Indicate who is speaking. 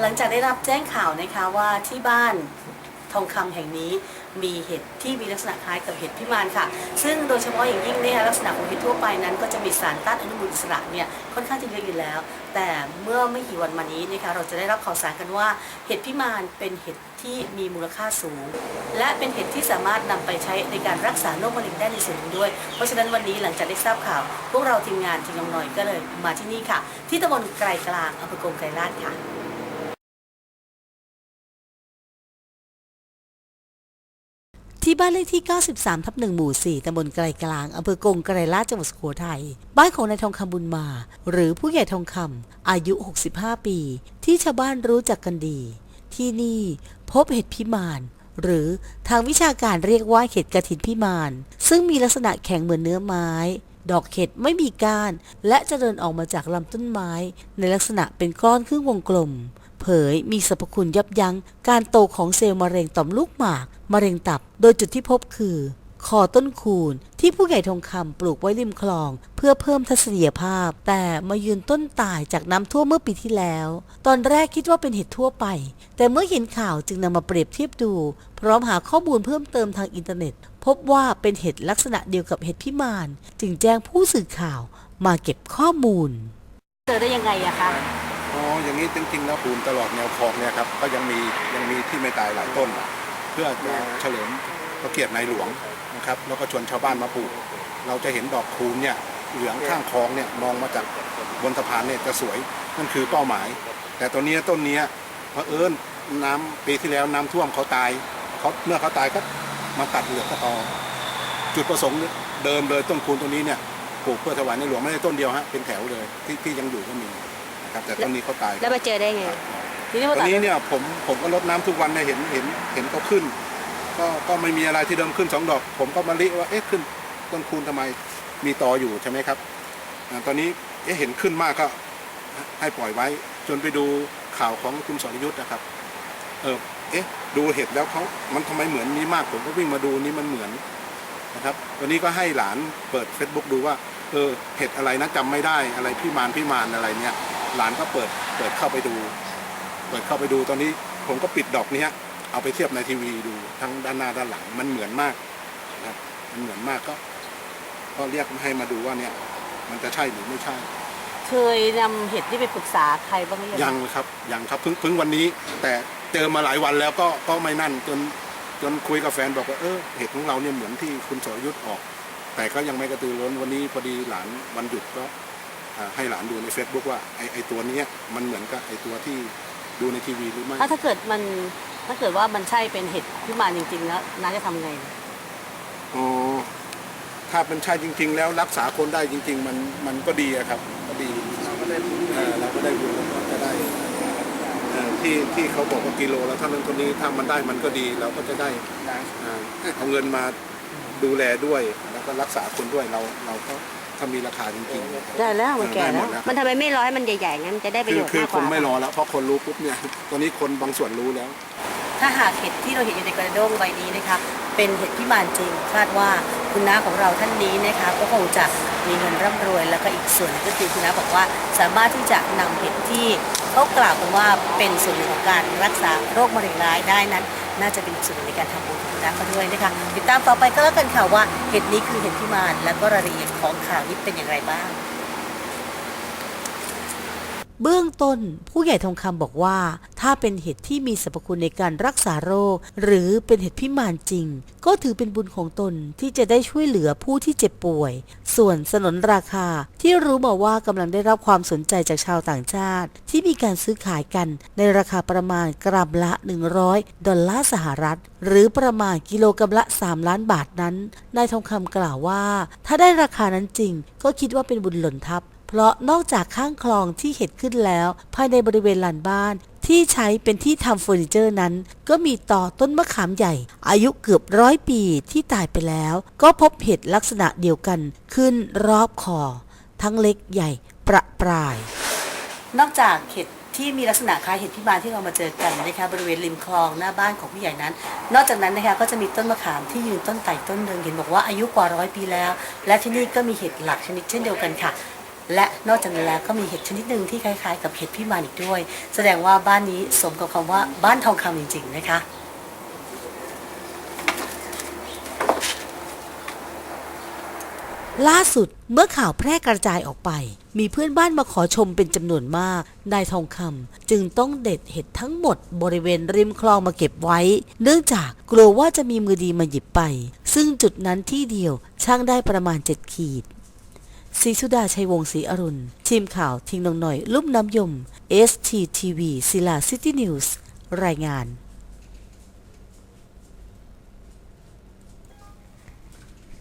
Speaker 1: หลังจากได้รับแจ้งข่าวนะคะว่าที่บ้านทองคำแห่งนี้มีเห็ดที่มีลักษณะคล้ายกับเห็ดพิมานค่ะ ซึ่งโดยเฉพาะอย่างยิ่งเนี่ยลักษณะของเห็ดทั่วไปนั้น ก็จะมีสารต้านอนุมูลอิสระเนี่ยค่อนข้างจะเยอะอยู่แล้ว แต่เมื่อไม่กี่วันมานี้นะคะเราจะได้รับข่าวสารกันว่าเห็ดพิมานเป็นเห็ดที่มีมูลค่าสูง และเป็นเห็ดที่สามารถนำไปใช้ในการรักษาโรคมะเร็งได้ในส่วนหนึ่งด้วย เพราะฉะนั้นวันนี้หลังจากได้ทราบข่าว พวกเราทีมงานทีมงานหน่อยก็เลยมาที่นี่ค่ะ ที่ตำบลไกรกลางอำเภอกงไกรลาดค่ะ ที่บ้านเลขที่ 93 ทับ1หมู่ 4ตำบลไกลกลางอำเภอกงไกรลาจังหวัดสุโขทัย บ้านของนายทองคำบุญมา หรือผู้ใหญ่ทองคำอายุ 65 ปี ที่ชาวบ้านรู้จักกันดี ที่นี่พบเห็ดพิมานหรือทางวิชาการเรียกว่าเห็ดกระถินพิมาน ซึ่งมีลักษณะแข็งเหมือนเนื้อไม้ ดอกเห็ดไม่มีก้าน และจะเดินออกมาจากลำต้นไม้ ในลักษณะเป็นก้อนครึ่งวงกลม เผยมีสรรพคุณยับยั้งการโตของเซลล์มะเร็งต่อมลูกหมาก มะเร็งตับ โดยจุดที่พบคือคอต้นคูณที่ผู้ใหญ่ทองคำปลูกไว้ริมคลอง เพื่อเพิ่มทัศนียภาพ แต่มายืนต้นตายจากน้ำท่วมเมื่อปีที่แล้ว ตอนแรกคิดว่าเป็นเห็ดทั่วไป แต่เมื่อเห็นข่าวจึงนำมาเปรียบเทียบดู พร้อมหาข้อมูลเพิ่มเติมทางอินเทอร์เน็ต พบว่าเป็นเห็ดลักษณะเดียวกับเห็ดพิมาน จึงแจ้งผู้สื่อข่าวมาเก็บข้อมูล เจอได้ยังไงอะคะ
Speaker 2: อ๋ออย่างนี้จริงๆแล้วปลูกตลอดแนวคลองเนี่ยครับก็ยังมียังมีที่ไม่ตายหลายต้น เพื่อจะเฉลิมพระเกียรติในหลวงนะครับแล้วก็ชวนชาวบ้านมาปลูก เราจะเห็นดอกคูณเนี่ยเหลืองข้างคลองเนี่ยมองมาจากบนสะพานเนี่ยจะสวยนั่นคือเป้าหมาย แต่ตัวนี้ต้นเนี้ยเอิญน้ำปีที่แล้วน้ำท่วมเขาตายเขาเมื่อเขาตายก็มาตัดเหลือกระตอจุดประสงค์เดิมเลยต้นคูณตัวนี้เนี่ยปลูกเพื่อถวายในหลวงไม่ได้ต้นเดียวฮะเป็นแถวเลยที่ที่ยังอยู่ก็มี ครับ แต่ต้นนี้เขาตาย
Speaker 3: แล้วมาเจอได้ไง
Speaker 1: ทีนี้
Speaker 2: ต
Speaker 1: มา
Speaker 2: อน
Speaker 1: ตัด
Speaker 2: นี้เนี่ยผมผมก็รดน้ำทุกวันเนี่ยเห็นเห็นเห็นเขาขึ้น ก็ก็ไม่มีอะไรที่เดิมขึ้นสองดอก ผมก็มาลิว่าเอ๊ะขึ้นต้นคูณทำไมมีตออยู่ใช่ไหมครับอ่าตอนนี้เอ๊ะเห็นขึ้นมากก็ให้ปล่อยไว้ จนไปดูข่าวของคุณสรยุทธ์นะครับ เออเอ๊ะ ดูเห็ดแล้วเขามันทำไมเหมือนนี้มาก ผมก็วิ่งมาดูนี่มันเหมือนนะครับวันนี้ก็ให้หลานเปิด Facebook ดูว่า เออเห็ดอะไรนะจำไม่ได้อะไรพี่มานพี่มานอะไรเนี่ย หลานก็เปิดเปิดเข้าไปดู เปิดเข้าไปดูตอนนี้ผมก็ปิดดอกเนี้ยเอาไปเทียบในทีวีดูทั้งด้านหน้าด้านหลังมันเหมือนมากนะครับมันเหมือนมากก็ ก็เรียกให้มาดูว่าเนี่ย มันจะใช่หรือไม่ใช่
Speaker 1: เคยนำเห็ดที่ไปปรึกษาใครบ้างหรือ
Speaker 2: ยังครับยังครับเพิ่งเพิ่งวันนี้ แต่เจอมาหลายวันแล้วก็ก็ไม่นั่นจนจนคุยกับแฟนบอกว่าเออเห็ดของเราเนี่ยเหมือนที่คุณสรยุทธ์ออก แต่ก็ยังไม่กระตือร้นวันนี้พอดีหลานวันหยุดก็อ่า ให้หลานดูใน Facebook ว่าไอไอตัวเนี้ยมันเหมือนกับไอตัวที่ดูในทีวีหรือไม่
Speaker 1: ถ้าถ้าเกิดมันถ้าเกิดว่ามันใช่เป็นเห็ดพิมานจริง ๆ แล้วน้าจะทำไง
Speaker 2: อ๋อถ้าเป็นใช่จริง ๆ แล้วรักษาคนได้จริง ๆ มันมันก็ดีอะครับก็ดีเราก็ได้บุญเราก็ได้บุญแล้วก็จะได้เอ่อที่ที่เขาบอกว่ากิโลแล้วเท่านั้นเท่านี้ถ้ามันได้มันก็ดีเราก็จะได้อ่าเอาเงินมาดูแลด้วยแล้วก็รักษาคนด้วยเราเราก็ ถ้ามีราคาจริงๆ
Speaker 1: ได้แล้วมันแก่
Speaker 2: ได้ห
Speaker 1: แล้
Speaker 2: ม
Speaker 1: ว
Speaker 2: ดแล้ว
Speaker 3: มันทำไมไม่ร้อยมันใหญ่ๆงั้นจะได้ประ
Speaker 2: คื
Speaker 3: โย
Speaker 2: อ
Speaker 3: ชน์
Speaker 2: คือ
Speaker 3: มาก
Speaker 2: ค
Speaker 3: กว่าง
Speaker 2: ไม่รอแล้วเพราะคนรู้ปุ๊บเนี่ยตอนนี้คนบางส่วนรู้แล้ว
Speaker 1: ถ้าหากเห็ดที่เราเห็นอยู่ในกระด้งใบนี้นะคะเป็นเห็ดพิมานจริงคาดว่าคุณน้าของเราท่านนี้นะคะก็คงจะมีเงินร่ำรวย แล้วก็อีกส่วนหนึ่งก็คือคุณน้าบอกว่าสามารถที่จะนำเห็ดที่เขากล่าวกันว่าเป็นส่วนหนึ่งของการรักษาโรคมะเร็งร้ายได้นั้น น่าจะเป็นส่วนในการทำบุญของคุณน้าเขาด้วยนะคะติดตามต่อไปก็แล้วกันค่ะว่าเหตุนี้คือเห็ดพิมานและก็รายละเอียดของข่าวนี้เป็นอย่างไรบ้าง เบื้องต้นผู้ใหญ่ทองคำบอกว่า ถ้าเป็นเห็ดที่มีสรรพคุณในการรักษาโรค หรือเป็นเห็ดพิมานจริง ก็ถือเป็นบุญของตนที่จะได้ช่วยเหลือผู้ที่เจ็บป่วย ส่วนสนนราคาที่รู้มาว่ากำลังได้รับความสนใจจากชาวต่างชาติ ที่มีการซื้อขายกันในราคาประมาณกรัมละ 100 ดอลลาร์สหรัฐ หรือประมาณกิโลกรัมละ 3 ล้านบาทนั้นนายทองคำกล่าวว่า ถ้าได้ราคานั้นจริง ก็คิดว่าเป็นบุญหล่นทับ เพราะนอกจากข้างคลองที่เห็ดขึ้นแล้ว ภายในบริเวณลานบ้าน ที่ใช้เป็นที่ทำเฟอร์นิเจอร์นั้น ก็มีต่อต้นมะขามใหญ่ อายุเกือบร้อยปีที่ตายไปแล้ว ก็พบเห็ดลักษณะเดียวกัน ขึ้นรอบคอ ทั้งเล็กใหญ่ประปราย นอกจากเห็ดที่มีลักษณะคล้ายเห็ดพิมานที่เรามาเจอกันนะคะบริเวณริมคลองหน้าบ้านของผู้ใหญ่นั้น นอกจากนั้นนะคะก็จะมีต้นมะขามที่ยืนต้นไต่ต้นหนึ่งเห็นบอกว่าอายุกว่าร้อยปีแล้ว และที่นี่ก็มีเห็ดหลักชนิดเช่นเดียวกันค่ะ และนอกจากนั้นแล้วก็มีเห็ดชนิดหนึ่งที่คล้ายๆ กับเห็ดพิมานอีกด้วย แสดงว่าบ้านนี้สมกับคำว่าบ้านทองคำจริง ๆ นะคะล่าสุดเมื่อข่าวแพร่กระจายออกไป มีเพื่อนบ้านมาขอชมเป็นจำนวนมาก นายทองคำจึงต้องเด็ดเห็ดทั้งหมดบริเวณริมคลองมาเก็บไว้ เนื่องจากกลัวว่าจะมีมือดีมาหยิบไป ซึ่งจุดนั้นที่เดียวช่างได้ประมาณ 7 ขีด ศรีสุดาชัยวงศ์ศรีอรุณ ทีมข่าวทิ้งนองหน่อย ลุ่มน้ำยม STTV ศิลาซิตี้นิวส์รายงาน